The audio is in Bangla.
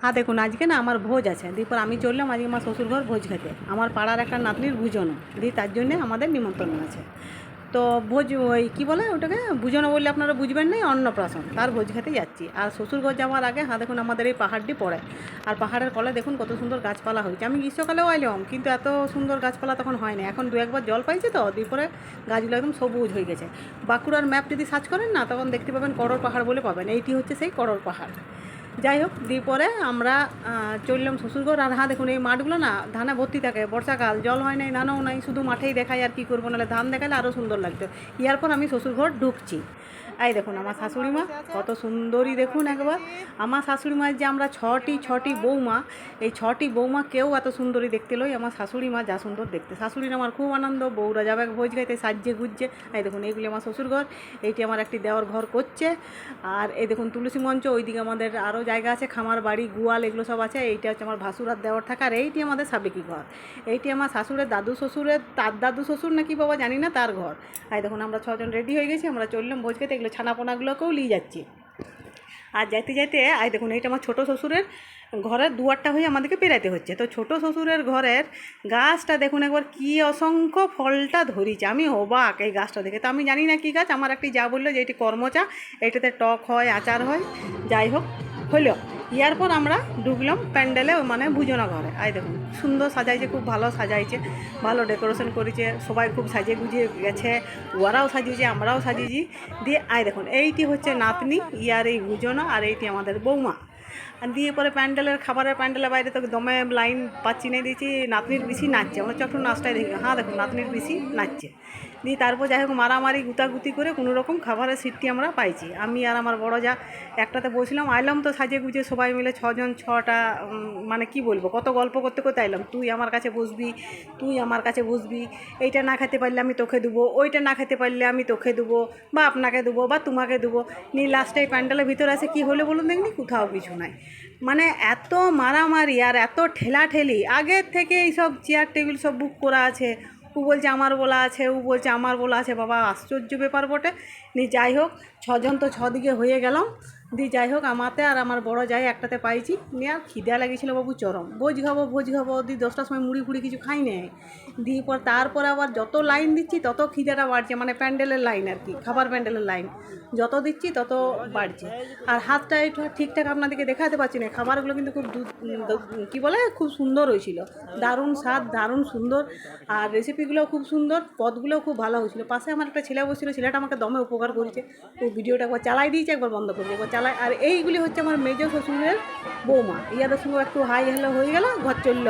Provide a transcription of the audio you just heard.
হ্যাঁ দেখুন, আজকে না আমার ভোজ আছে। দিয়ে আমি চললাম আজকে আমার শ্বশুরঘর ভোজ খেতে। আমার পাড়ার একটা নাতনির বুঝনো দিয়ে তার জন্যে আমাদের নিমন্ত্রণ আছে। তো ভোজ ওই কী বলে ওটাকে? বুঝনো বললে আপনারা বুঝবেন না, অন্নপ্রাশন। তার ভোজ খেতে যাচ্ছি। আর শ্বশুরঘর যাওয়ার আগে হ্যাঁ দেখুন, আমাদের এই পাহাড়টি পড়ে। আর পাহাড়ের কলে দেখুন কত সুন্দর গাছপালা হয়েছে। আমি গ্রীষ্মকালেও আইলাম, কিন্তু এত সুন্দর গাছপালা তখন হয় না এখন দু একবার জল পাইছে তো, দিয়ে পরে গাছগুলো একদম সবুজ হয়ে গেছে। বাঁকুড়ার ম্যাপ যদি সার্চ করেন না, তখন দেখতে পাবেন করর পাহাড় বলে পাবেন। এইটি হচ্ছে সেই করর পাহাড়। যাই হোক দিয়ে পরে আমরা চললাম শ্বশুরঘর। আর হ্যাঁ দেখুন, এই মাঠগুলো না, ধানে ভর্তি থাকে। বর্ষাকাল, জল হয় নাই, নানাও নাই, শুধু মাঠেই দেখায় আর কি করব। নাহলে ধান দেখালে আরও সুন্দর লাগতো। ইয়ার পর আমি শ্বশুরঘর ঢুকছি। এই দেখুন, আমার শাশুড়ি মা, কত সুন্দরী দেখুন একবার। আমার শাশুড়ি মায়ের যে আমরা ছটি ছটি বৌমা, এই ছটি বৌমা কেউ এত সুন্দরী দেখতে লই, আমার শাশুড়ি মা যা সুন্দর দেখতে। শাশুড়ির আমার খুব আনন্দ, বউরা যাবে ভোজ খাইতে, সাজছে, গুজছে। এই দেখুন, এইগুলি আমার শ্বশুর ঘর এইটি আমার একটি দেওয়ার ঘর করছে। আর এই দেখুন, তুলসী মঞ্চ, ওইদিকে আমাদের আরও জায়গা আছে, খামার বাড়ি, গুয়াল, এগুলো সব আছে। এইটা হচ্ছে আমার ভাসুরার দেওয়ার থাকার এইটি আমাদের সাবেকি ঘর। এইটি আমার শাশুড়ের দাদু শ্বশুরের, তার দাদু শ্বশুর নাকি বাবা জানি না, তার ঘর। এই দেখুন, আমরা ছজন রেডি হয়ে গেছি, আমরা চললাম ভোজ খেতে এগুলো ছানাপোনাগুলোকেও নিয়ে যাচ্ছি। আর যাইতে যাইতে, আই দেখুন, এইটা আমার ছোটো শ্বশুরের ঘরের দুয়ারটা হয়ে আমাদেরকে পেরাইতে হচ্ছে। তো ছোটো শ্বশুরের ঘরের গাছটা দেখুন একবার কি অসংখ্য ফলটা ধরিছে। আমি অবাক এই গাছটা দেখে। তো আমি জানি না কী গাছ, আমার একটি যা বলল যে এটি কর্মচা, এটাতে টক হয়, আচার হয়। যাই হোক হলো ইয়ার পর আমরা ঢুকলাম প্যান্ডেলে মানে ভুজনা ঘরে। আই দেখুন, সুন্দর সাজাইছে, খুব ভালো সাজাইছে, ভালো ডেকোরেশন করেছে, সবাই খুব সাজিয়ে গুজিয়ে গেছে ওরাও সাজিয়েছে, আমরাও সাজিয়েছি। দিয়ে আই দেখুন, এইটি হচ্ছে নাতনি, ইয়ার এই ভুজনা, আর এইটি আমাদের বৌমা। আর দিয়ে পরে প্যান্ডেলের খাবারের প্যান্ডেলের বাইরে তো দমে লাইন পাচ্ছি না দিয়েছি, নাতনির বেশি নাচছে। আমরা চক্র নাচটাই দেখি। হ্যাঁ দেখুন নাতনির বেশি নাচছে। দিয়ে তারপর যাই হোক, মারামারি, গুতাগুতি করে কোনো রকম খাবারের সিটটি আমরা পাইছি। আমি আর আমার বড় যা একটাতে বসলাম, আইলাম তো সাজে গুজে সবাই মিলে ছজন, ছটা মানে কি বলব, কত গল্প করতে করতে আইলাম। তুই আমার কাছে বসবি, তুই আমার কাছে বসবি, এইটা না খেতে পারলে আমি তোকে দেবো, ওইটা না খেতে পারলে আমি তোকে দেবো, বা আপনাকে দেবো, বা তোমাকে দেবো। নিয়ে লাস্টে প্যান্ডেলের ভিতরে আছে কি হলো বলুন দেখনি? কোথাও কিছু নাই। মানে এত মারামারি আর এত ঠেলাঠেলি। আগের থেকে এইসব চেয়ার টেবিল সব বুক করা আছে। ও বলছে, আমার বলা আছে। ও বলছে, আমার বলা আছে। বাবা, আশ্চর্য ব্যাপার বটে। নি, যাই হোক, ছজন তো ছদিকে হয়ে গেলাম। দিয়ে যাই হোক, আমাতে আর আমার বড় যাই একটাতে পাইছি। নিয়ে আর খিদে লাগিয়েছিল বাবু চরম। ভোজ খাব ভোজ খাব দিয়ে দশটার সময় মুড়ি ফুড়ি কিছু খাই নেই। দিয়ে পর তারপর আবার যত লাইন দিচ্ছি, তত খিদেটা বাড়ছে মানে প্যান্ডেলের লাইন আর কি, খাবার প্যান্ডেলের লাইন। যত দিচ্ছি, তত বাড়ছে। আর হাতটা একটু ঠিকঠাক আপনাদেরকে দেখাতে পারছি না, খাবারগুলো কিন্তু খুব কী বলে, খুব সুন্দর হয়েছিল। দারুণ স্বাদ, দারুণ সুন্দর। আর রেসিপিগুলো খুব সুন্দর, পদগুলোও খুব ভালো হয়েছিল। পাশে আমার একটা ছেলে বসছিল, ছেলেটা আমাকে দমে উপকার করেছে। ও ভিডিওটা একবার চালাই দিয়েছে, একবার বন্ধ করেছে একবার চালাই আর এইগুলি হচ্ছে আমার মেজর শ্বশুরের বৌমা। ইয়াদের সঙ্গে একটু হাই হ্যালো হয়ে গেল, ঘর চলল।